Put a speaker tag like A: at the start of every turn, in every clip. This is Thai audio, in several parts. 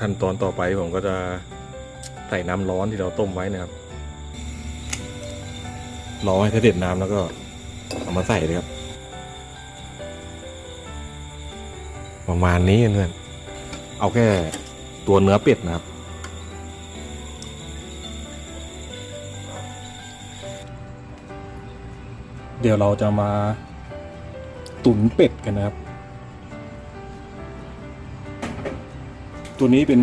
A: ขั้นตอนต่อไปผมก็จะใส่น้ำร้อนที่เราต้มไว้นะครับ รอให้เสด็จน้ำแล้วก็เอามาใส่เลยครับ ประมาณนี้เพื่อนเอาแค่ตัวเนื้อเป็ดนะครับ เดี๋ยวเราจะมาตุ๋นเป็ดกันนะครับ ตัวนี้เป็น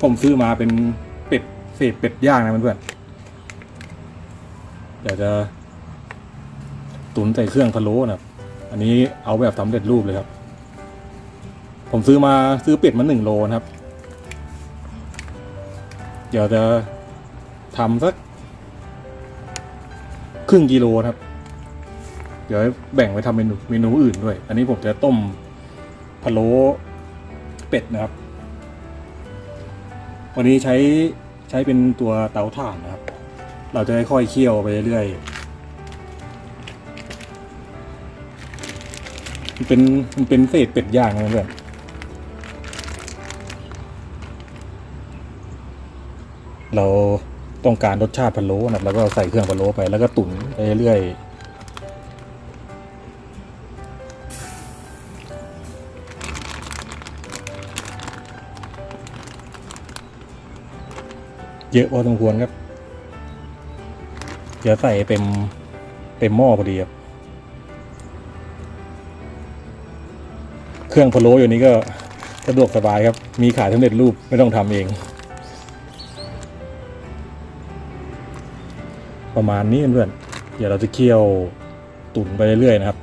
A: ผมซื้อมาเป็นเป็ดเศษเป็ดย่างนะเพื่อนๆเดี๋ยวจะตุ๋นใส่เครื่องพะโล้นะครับอันนี้เอาแบบสำเร็จรูปเลยครับ ผมซื้อมาซื้อเป็ดมาหนึ่งโลนะครับ เดี๋ยวจะทำสักครึ่งกิโลครับ เดี๋ยวแบ่งไว้ทำเมนูเมนูอื่นด้วย อันนี้ผมจะต้มพะโล้ เป็ดนะครับ วันนี้ใช้ใช้เป็นตัวเตาถ่านนะครับ เราจะค่อยเคี่ยวไปเรื่อยมันเป็นมันเป็นเศษเป็ดย่างนะเพื่อนเราต้องการรสชาติพะโล้นะครับแล้วก็ใส่เครื่องพะโล้ไปแล้วก็ตุ๋นไปเรื่อย เยอะพอสมควรครับเดี๋ยวใส่เต็มเต็มหม้อพอดีครับเครื่องพะโล้อยู่นี้ก็สะดวกสบายครับ มีขายสำเร็จรูปไม่ต้องทำเอง ประมาณนี้เพื่อนเดี๋ยวเราจะเคี่ยวตุ๋นไปเรื่อยๆนะครับ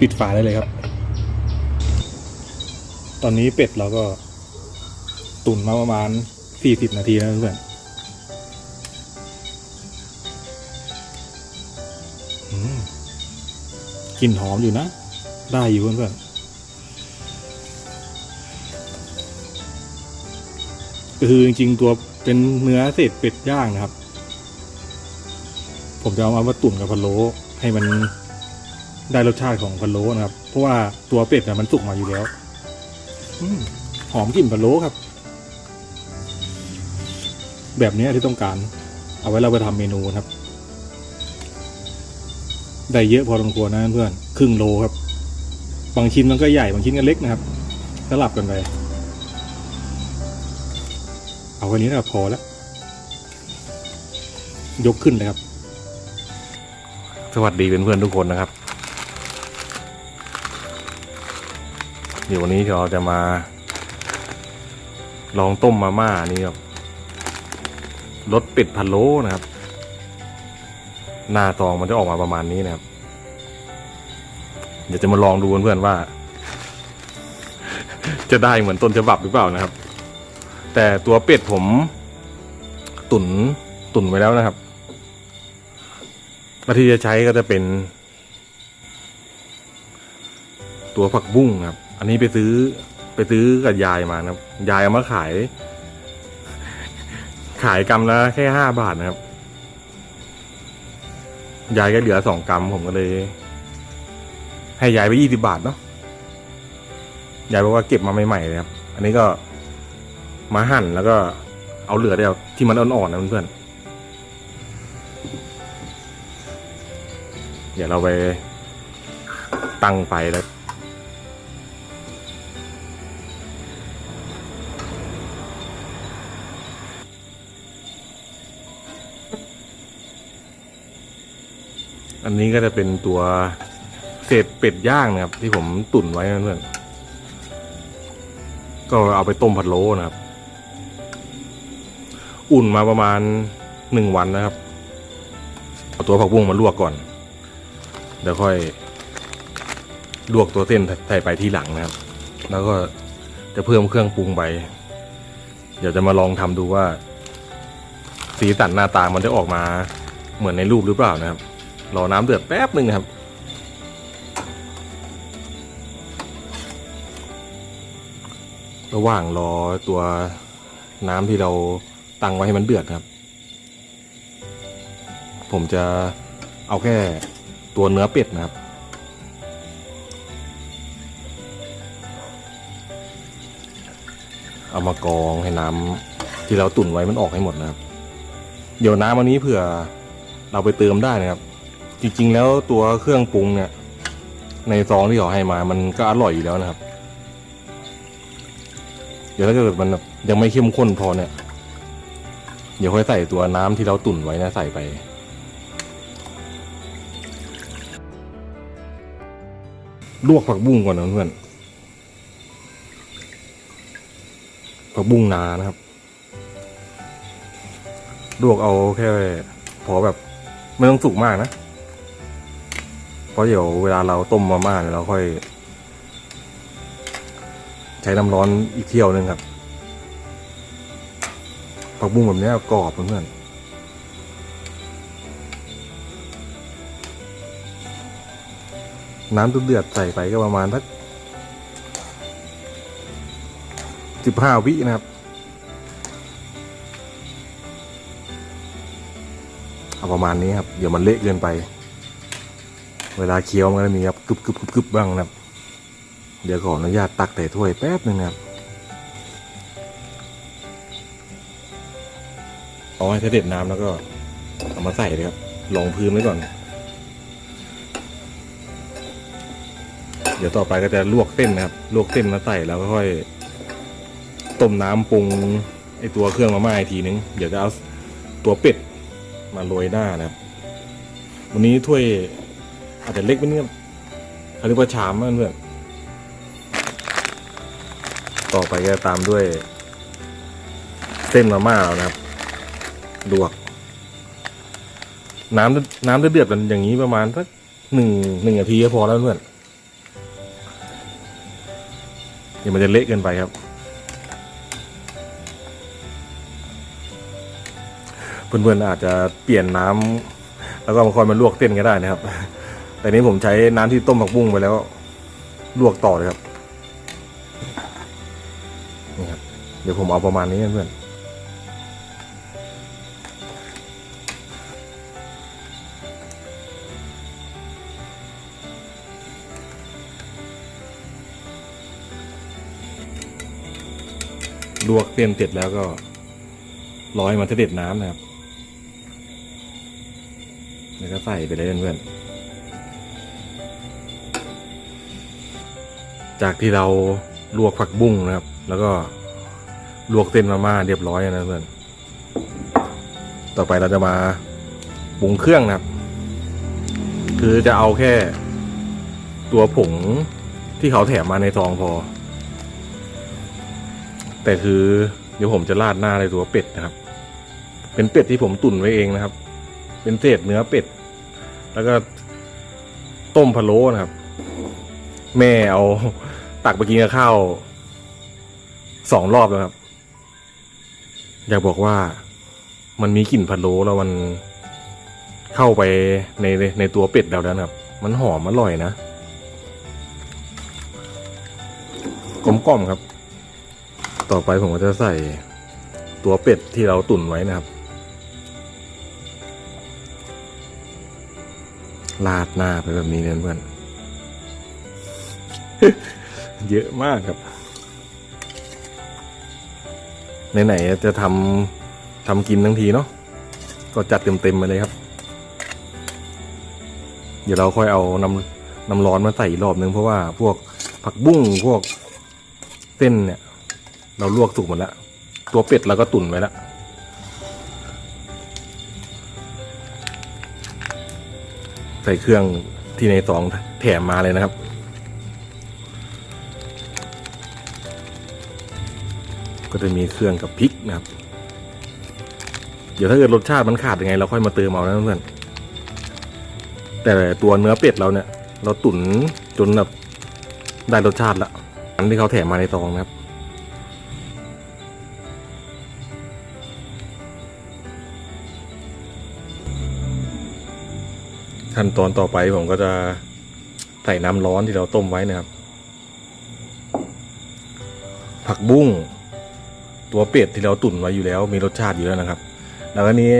A: ปิดฝาได้เลยครับ ตอนนี้เป็ดเราก็ ตุ๋นมาประมาณ40นาทีแล้วเพื่อนกลิ่นหอมอยู่นะ ได้อยู่เพื่อนก็คือจริงๆตัวเป็นเนื้อเศษเป็ดย่างนะครับ ผมจะเอามาตุ๋นกับพะโล้ให้มันได้รสชาติของพะโล้นะครับ เพราะว่าตัวเป็ดน่ะมันสุกมาอยู่แล้วอหอมกลิ่นพะโล้ครับ แบบนี้ที่ต้องการ เอาไว้เราไปทำเมนูนะครับ ได้เยอะพอสมควรนะเพื่อนครึ่งโลครับ บางชิ้นมันก็ใหญ่บางชิ้นก็เล็กนะครับสลับกันไปเอาแค่นี้ก็พอแล้วยกขึ้นเลยครับ สวัสดีเพื่อนๆทุกคนนะครับ เดี๋ยววันนี้เราจะมา ลองต้มมาม่านี่ครับ รสเป็ดพะโล้นะครับ หน้าซองมันจะออกมาประมาณนี้นะครับ เดี๋ยวจะมาลองดูเพื่อนๆว่า จะได้เหมือนต้นฉบับหรือเปล่านะครับ แต่ตัวเป็ดผม ตุนตุนไว้แล้วนะครับและที่จะใช้ก็จะเป็น ตัวผักบุ้งครับ อันนี้ไปซื้อไปซื้อกับยายมานะครับ ยายเอามาขาย ขายกรัมละแค่ห้าบาทนะครับ ยายก็เหลือสองกรัมผมก็เลย ให้ยายไปยี่สิบาทเนาะ ยายบอกว่าเก็บมาใหม่ๆเลยครับ อันนี้ก็มาหั่นแล้วก็เอาเหลือเดียวที่มันอ่อนๆนะเพื่อนๆ เดี๋ยวเราไปตั้งไฟแล้ว นนี้ก็จะเป็นตัวเศษเป็ดย่างนะครับ ที่ผมตุ๋นไว้นะเพื่อนก็เอาไปต้มผัดโล้นะครับ อุ่นมาประมาณหนึ่งวันนะครับเอาตัวผักบุ้งมาลวกก่อนเดี๋ยวค่อยลวกตัวเส้นใส่ไปที่หลังนะครับ แล้วก็จะเพิ่มเครื่องปรุงไป เดี๋ยวจะมาลองทำดูว่า สีสันหน้าตามันจะออกมาเหมือนในรูปหรือเปล่านะครับ รอน้ำเดือดแป๊บหนึ่งครับ ระหว่างรอตัวน้ำที่เราตั้งไว้ให้มันเดือดครับ ผมจะเอาแค่ตัวเนื้อเป็ดนะครับเอามากองให้น้ำที่เราตุ่นไว้มันออกให้หมดนะครับ เดี๋ยวน้ำอันนี้เผื่อเราไปเติมได้นะครับ จริงๆ แล้วตัวเครื่องปรุงเนี่ย ในซองที่เขาให้มามันก็อร่อยอยู่แล้วนะครับ เดี๋ยวถ้าเกิดมันยังไม่เข้มข้นพอเนี่ย เดี๋ยวค่อยใส่ตัวน้ำที่เราตุ่นไว้นะใส่ไปลวกผักบุ้งก่อนนะเพื่อนผักบุ้งนานะครับ ลวกเอาแค่พอแบบ ไม่ต้องสุกมากนะ ราะเดี๋ยวเวลาเราต้มมาม่าเนี่ยเราค่อย ใช้น้ำร้อนอีกเที่ยวหนึงครับผักบุ้งแบบนี้กรอบเพื่อนน้ำเดือดใส่ไปก็ประมาณสักสิบห้าวินะครับ เอาประมาณนี้ครับ เดี๋ยวมันเละเกินไป เวลาเคี้ยวมันก็จะมีครับกึบกึบกึบกึบบ้างนะครับ เดี๋ยวขออนุญาตตักใส่ถ้วยแป๊บหนึ่งนะครับเอาให้เสด็จน้ำแล้วก็เอามาใส่เลยครับรองพื้นไว้ก่อน เดี๋ยวต่อไปก็จะลวกเส้นนะครับ ลวกเส้นมาใส่แล้วก็ค่อยต้มน้ำปรุงไอตัวเครื่องมาม่าอีกทีนึง เดี๋ยวจะเอาตัวเป็ดมาโรยหน้านะครับ วันนี้ถ้วย อาจจะเล็กไปนิดเขาเรียกว่าชามนะเพื่อนต่อไปก็ตามด้วย เส้นมาม่าเรานะครับ ลวก น้ำน้ำเดือดๆมันอย่างนี้ประมาณสักหนึ่งหนึ่งนาทีก็พอแล้วเพื่อนเดี๋ยวมันจะเละเกินไปครับ เพื่อนๆอาจจะเปลี่ยนน้ำแล้วก็มาคอยมาลวกเส้นก็ได้นะครับ แต่นี้ผมใช้น้ำที่ต้มผักบุ้งไปแล้ว ลวกต่อเลยครับนี่ครับ เดี๋ยวผมเอาประมาณนี้เพื่อนลวกเส้นเสร็จแล้วก็ร้อยมันเสด็จน้ำนะครับ แล้วก็ใส่ไปเลยเพื่อนๆ จากที่เราลวกผักบุ้งนะครับ แล้วก็ลวกเส้นมาม่าเรียบร้อยนะเพื่อน ต่อไปเราจะมาปรุงเครื่องนะครับ คือจะเอาแค่ตัวผงที่เขาแถมมาในซองพอ แต่คือเดี๋ยวผมจะราดหน้าในตัวเป็ดนะครับ เป็นเป็ดที่ผมตุ๋นไว้เองนะครับ เป็นเศษเนื้อเป็ด แล้วก็ต้มพะโล้นะครับ แม่เอาตักไปกินกับข้าวสองรอบแล้วครับ อยากบอกว่ามันมีกลิ่นพะโล้แล้วมันเข้าไปในในในตัวเป็ดเราแล้วนะครับ มันหอมอร่อยนะกลมกล่อมครับ ต่อไปผมก็จะใส่ตัวเป็ดที่เราตุ๋นไว้นะครับลาดหน้าไปแบบนี้เลยเพื่อน เยอะมากครับไหนๆจะทำทำกินทั้งทีเนาะก็จัดเต็มๆมาเลยครับ เดี๋ยวเราค่อยเอาน้ำน้ำร้อนมาใส่อีกรอบนึงเพราะว่าพวกผักบุ้งพวกเส้นเนี่ย เราลวกสุกหมดแล้วตัวเป็ดเราก็ตุ๋นไว้แล้วใส่เครื่องที่ในซองแถมมาเลยนะครับ ก็จะมีเครื่องกับพริกนะครับ เดี๋ยวถ้าเกิดรสชาติมันขาดยังไง เราค่อยมาเติมเอานะเพื่อนแต่ตัวเนื้อเป็ดเราเนี่ย เราตุ๋นจนแบบได้รสชาติละอันที่เขาแถมมาในซองนะครับขั้นตอนต่อไปผมก็จะใส่น้ำร้อนที่เราต้มไว้นะครับ ผักบุ้ง ตัวเป็ดที่เราตุ๋นไว้อยู่แล้ว มีรสชาติอยู่แล้วนะครับ แล้วก็นี้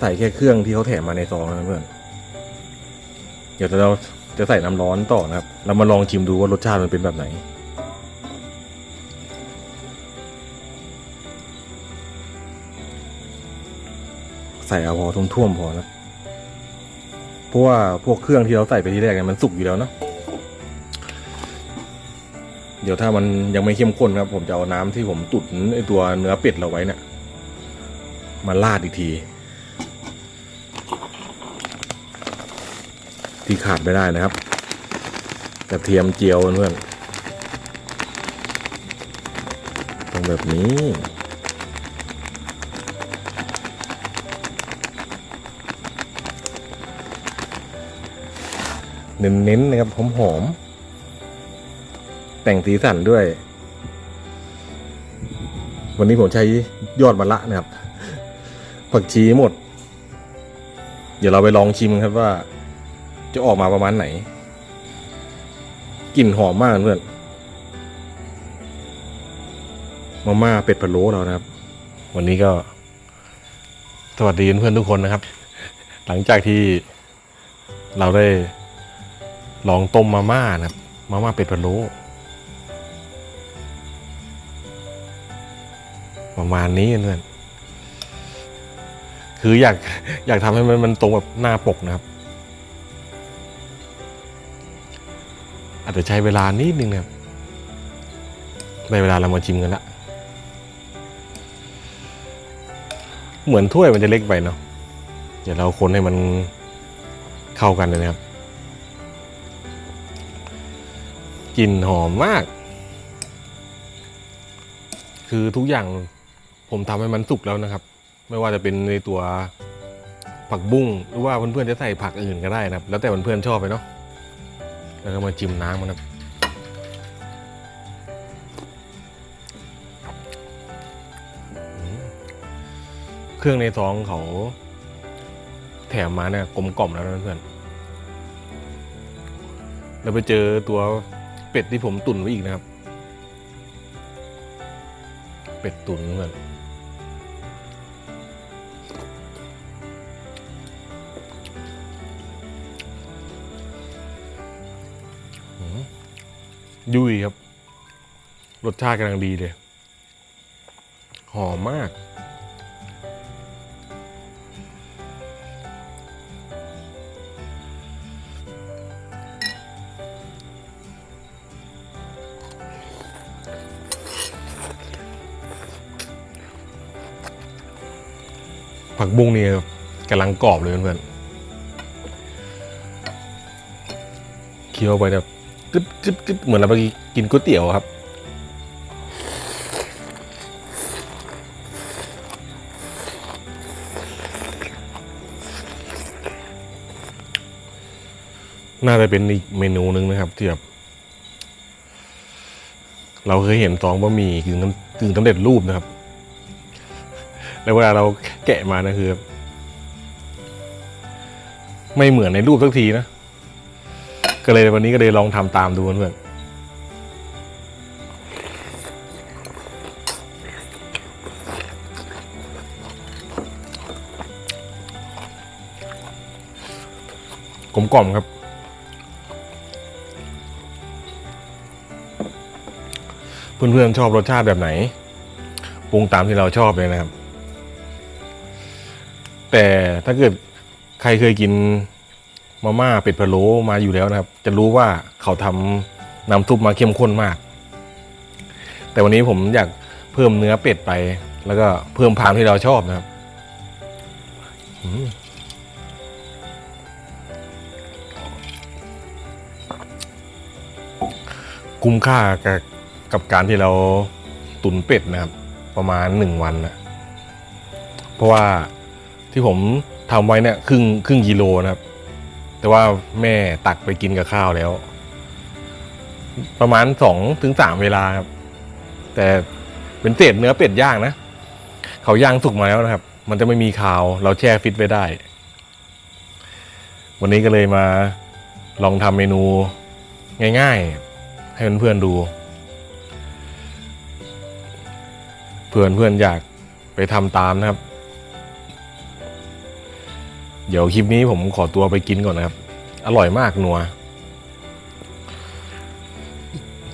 A: ใส่แค่เครื่องที่เขาแถมมาในซองนะเพื่อนเดี๋ยวเราจะใส่น้ำร้อนต่อนะครับ เรามาลองชิมดูว่ารสชาติมันเป็นแบบไหน ใส่อาพอท่วมๆพอนะเพราะว่าพวกเครื่องที่เราใส่ไปที่แรกเนี่ยมันสุกอยู่แล้วเนาะ เดี๋ยวถ้ามันยังไม่เข้มข้นครับ ผมจะเอาน้ำที่ผมตุ๋นไอตัวเนื้อเป็ดเราไว้เนี่ยมาราดอีกที ที่ขาดไม่ได้นะครับกระเทียมเจียวเพื่อนๆต้องแบบนี้เน้นๆนะครับหอมๆ แต่งสีสันด้วย วันนี้ผมใช้ยอดมะละนะครับ ผักชีหมด เดี๋ยวเราไปลองชิมครับว่า จะออกมาประมาณไหน กลิ่นหอมมากเพื่อนมาม่าเป็ดพะโล้เรานะครับ วันนี้ก็ สวัสดีเพื่อนทุกคนนะครับ หลังจากที่เราได้ลองต้มมาม่านะครับ มาม่าเป็ดพะโล้ ประมาณนี้เพื่อนคืออยากอยากทำให้มันมันตรงแบบหน้าปกนะครับ อาจจะใช้เวลานิดนึงนะครับได้เวลาเรามาชิมกันละเหมือนถ้วยมันจะเล็กไปเนาะเดี๋ยวเราคนให้มันเข้ากันเลยนะครับกลิ่นหอมมาก คือทุกอย่าง ผมทำให้มันสุกแล้วนะครับ ไม่ว่าจะเป็นในตัวผักบุ้งหรือว่าเพื่อนๆจะใส่ผักอื่นก็ได้นะครับ แล้วแต่เพื่อนๆชอบไปเนาะแล้วก็มาจิ้มน้ำมันนะครับเครื่องในซองเขาแถมมาเนี่ยกลมกล่อมแล้วนะเพื่อนๆแล้วไปเจอตัวเป็ดที่ผมตุ๋นไว้อีกนะครับ เป็ดตุ๋นเหมือน ยุ่ยครับ รสชาติกำลังดีเลย หอมมาก ผักบุ้งนี่กำลังกรอบเลยเพื่อนๆเคี้ยวไปแบบ กึดกึดกึดเหมือนเราไปกินก๋วยเตี๋ยวครับ น่าจะเป็นอีกเมนูหนึ่งนะครับที่แบบเราเคยเห็นซองบะหมี่กึ่งกึ่งสำเร็จรูปนะครับ แล้วเวลาเราแกะมานะคือ ไม่เหมือนในรูปสักทีนะ ก็เลยวันนี้ก็เลยลองทำตามดูเพื่อนกลมกล่อมครับ เพื่อนๆชอบรสชาติแบบไหนปรุงตามที่เราชอบเลยนะครับ แต่ถ้าเกิดใครเคยกิน มาม่าเป็ดพะโล้มาอยู่แล้วนะครับ จะรู้ว่าเขาทำน้ำซุปมาเข้มข้นมาก แต่วันนี้ผมอยากเพิ่มเนื้อเป็ดไป แล้วก็เพิ่มพามที่เราชอบนะครับคุ้มค่ากับกับการที่เราตุนเป็ดนะครับ ประมาณหนึ่งวันนะเพราะว่าที่ผมทำไว้เนี่ยครึ่งครึ่งกิโลนะครับ แต่ว่าแม่ตักไปกินกับข้าวแล้ว ประมาณสองถึงสามเวลาครับ แต่เป็นเศษเนื้อเป็ดย่างนะเขาย่างสุกมาแล้วนะครับ มันจะไม่มีคาว เราแช่ฟิตไว้ได้ วันนี้ก็เลยมาลองทำเมนูง่ายๆ ให้เพื่อนๆดู เพื่อนเพื่อนๆอยากไปทำตามนะครับ เดี๋ยวคลิปนี้ผมขอตัวไปกินก่อนนะครับ อร่อยมากนัว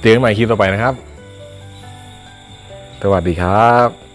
A: เจอกันใหม่คลิปต่อไปนะครับ สวัสดีครับ